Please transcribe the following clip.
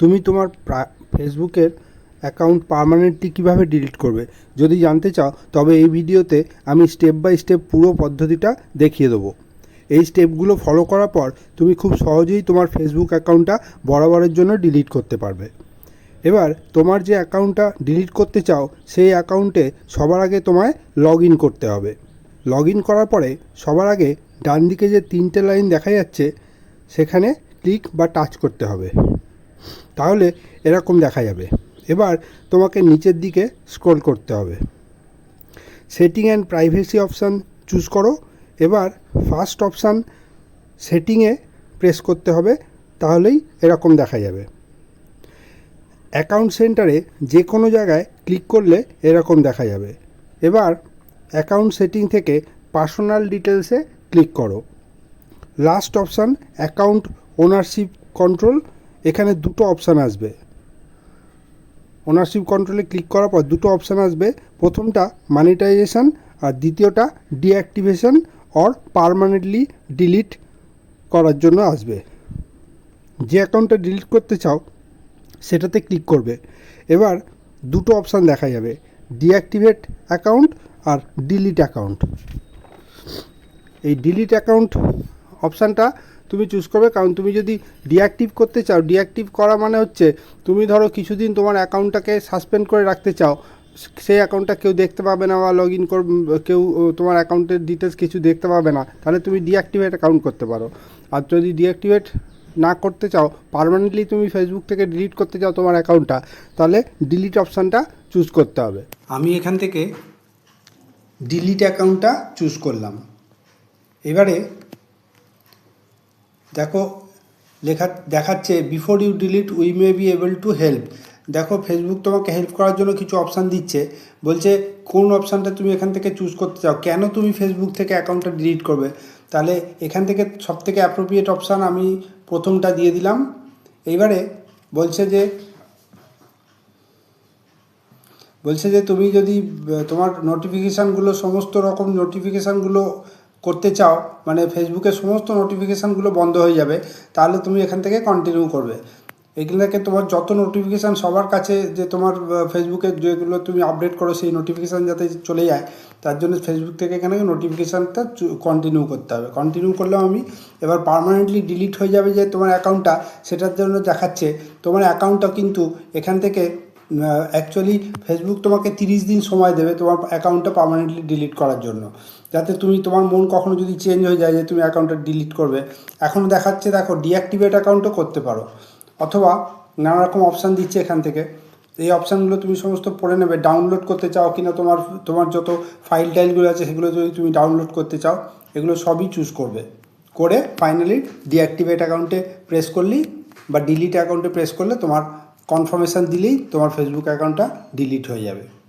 তুমি তোমার ফেসবুকের অ্যাকাউন্ট পার্মানেন্টলি কীভাবে ডিলিট করবে? যদি জানতে চাও, তবে এই ভিডিওতে আমি স্টেপ বাই স্টেপ পুরো পদ্ধতিটা দেখিয়ে দেবো। এই স্টেপগুলো ফলো করার পর তুমি খুব সহজেই তোমার ফেসবুক অ্যাকাউন্টটা বরাবরের জন্য ডিলিট করতে পারবে। এবার তোমার যে অ্যাকাউন্টটা ডিলিট করতে চাও, সেই অ্যাকাউন্টে সবার আগে তোমায় লগ ইন করতে হবে। লগ ইন করার পরে সবার আগে ডান দিকে যে তিনটে লাইন দেখা যাচ্ছে, সেখানে ক্লিক বা টাচ করতে হবে। তাহলে এরকম দেখা যাবে। এবার তোমাকে নিচের দিকে স্ক্রল করতে হবে। Setting and privacy option choose করো। এবার ফার্স্ট অপশান সেটিংয়ে প্রেস করতে হবে, তাহলেই এরকম দেখা যাবে। অ্যাকাউন্ট সেন্টারে যে কোনো জায়গায় ক্লিক করলে এরকম দেখা যাবে। এবার অ্যাকাউন্ট সেটিং থেকে পার্সোনাল ডিটেলসে ক্লিক করো। Last option account ownership control এখানে দুটো অপশান আসবে। ওনারশিপ কন্ট্রোলে ক্লিক করার পর দুটো অপশান আসবে। প্রথমটা মানিটাইজেশন আর দ্বিতীয়টা ডিঅ্যাক্টিভেশন অর পারমানেন্টলি ডিলিট করার জন্য আসবে। যে অ্যাকাউন্টটা ডিলিট করতে চাও, সেটাতে ক্লিক করবে। এবার দুটো অপশান দেখা যাবে ডিঅ্যাক্টিভেট অ্যাকাউন্ট আর ডিলিট অ্যাকাউন্ট এই ডিলিট অ্যাকাউন্ট অপশানটা তুমি চুজ করবে, কারণ তুমি যদি ডিঅ্যাক্টিভ করতে চাও ডিঅ্যাক্টিভ করা মানে হচ্ছে তুমি ধরো কিছুদিন তোমার অ্যাকাউন্টটাকে সাসপেন্ড করে রাখতে চাও, সেই অ্যাকাউন্টটা কেউ দেখতে পাবে না বা লগ ইন কর, কেউ, তোমার অ্যাকাউন্টের ডিটেলস কিছু দেখতে পাবে না, তাহলে তুমি ডিঅ্যাক্টিভেট অ্যাকাউন্ট করতে পারো। আর যদি ডিঅ্যাক্টিভেট না করতে চাও পারমানেন্টলি তুমি ফেসবুক থেকে ডিলিট করতে চাও তোমার অ্যাকাউন্টটা তাহলে ডিলিট অপশানটা চুজ করতে হবে। আমি এখান থেকে ডিলিট অ্যাকাউন্টটা চুজ করলাম। এবারে দেখো, লেখা, দেখাচ্ছে before you delete we may be able to help দেখো ফেসবুক তোমাকে হেল্প করার জন্য কিছু অপশান দিচ্ছে। বলছে, কোন অপশানটা তুমি এখান থেকে চুজ করতে চাও? কেন তুমি ফেসবুক থেকে অ্যাকাউন্টটা ডিলিট করবে? তাহলে এখান থেকে সব থেকে অ্যাপ্রোপ্রিয়েট অপশান আমি প্রথমটা দিয়ে দিলাম। এইবারে বলছে যে বলছে যে তুমি যদি তোমার নোটিফিকেশানগুলো সমস্ত রকম নোটিফিকেশানগুলো করতে চাও মানে ফেসবুকের সমস্ত নোটিফিকেশানগুলো বন্ধ হয়ে যাবে, তাহলে তুমি এখান থেকে কন্টিনিউ করবে। এগুলোকে তোমার যত নোটিফিকেশান সবার কাছে যে তোমার ফেসবুকে যেগুলো তুমি আপডেট করো সেই নোটিফিকেশান যাতে চলে যায়, তার জন্য ফেসবুক থেকে এখানে নোটিফিকেশানটা কন্টিনিউ করতে হবে। কন্টিনিউ করলেও আমি এবার পার্মানেন্টলি ডিলিট হয়ে যাবে যে তোমার অ্যাকাউন্টটা সেটার জন্য দেখাচ্ছে। তোমার অ্যাকাউন্টটা কিন্তু এখান থেকে অ্যাকচুয়ালি ফেসবুক তোমাকে তিরিশ দিন সময় দেবে তোমার অ্যাকাউন্টটা পার্মানেন্টলি ডিলিট করার জন্য। যাতে তুমি, তোমার মন কখনো যদি চেঞ্জ হয়ে যায় যে তুমি অ্যাকাউন্টটা ডিলিট করবে। এখন দেখাচ্ছে দেখো ডিঅ্যাক্টিভেট অ্যাকাউন্টও করতে পারো। অথবা নানা রকম অপশান দিচ্ছে এখান থেকে। এই অপশানগুলো তুমি সমস্ত পড়ে নেবে। ডাউনলোড করতে চাও কিনা তোমার তোমার যত ফাইল টাইলগুলো আছে সেগুলো যদি তুমি ডাউনলোড করতে চাও, এগুলো সবই চুজ করবে। করে ফাইনালি ডিঅ্যাক্টিভেট অ্যাকাউন্টে প্রেস করলেই বা ডিলিট অ্যাকাউন্টে প্রেস করলে তোমার কনফার্মেশান দিলেই তোমার ফেসবুক অ্যাকাউন্টটা ডিলিট হয়ে যাবে।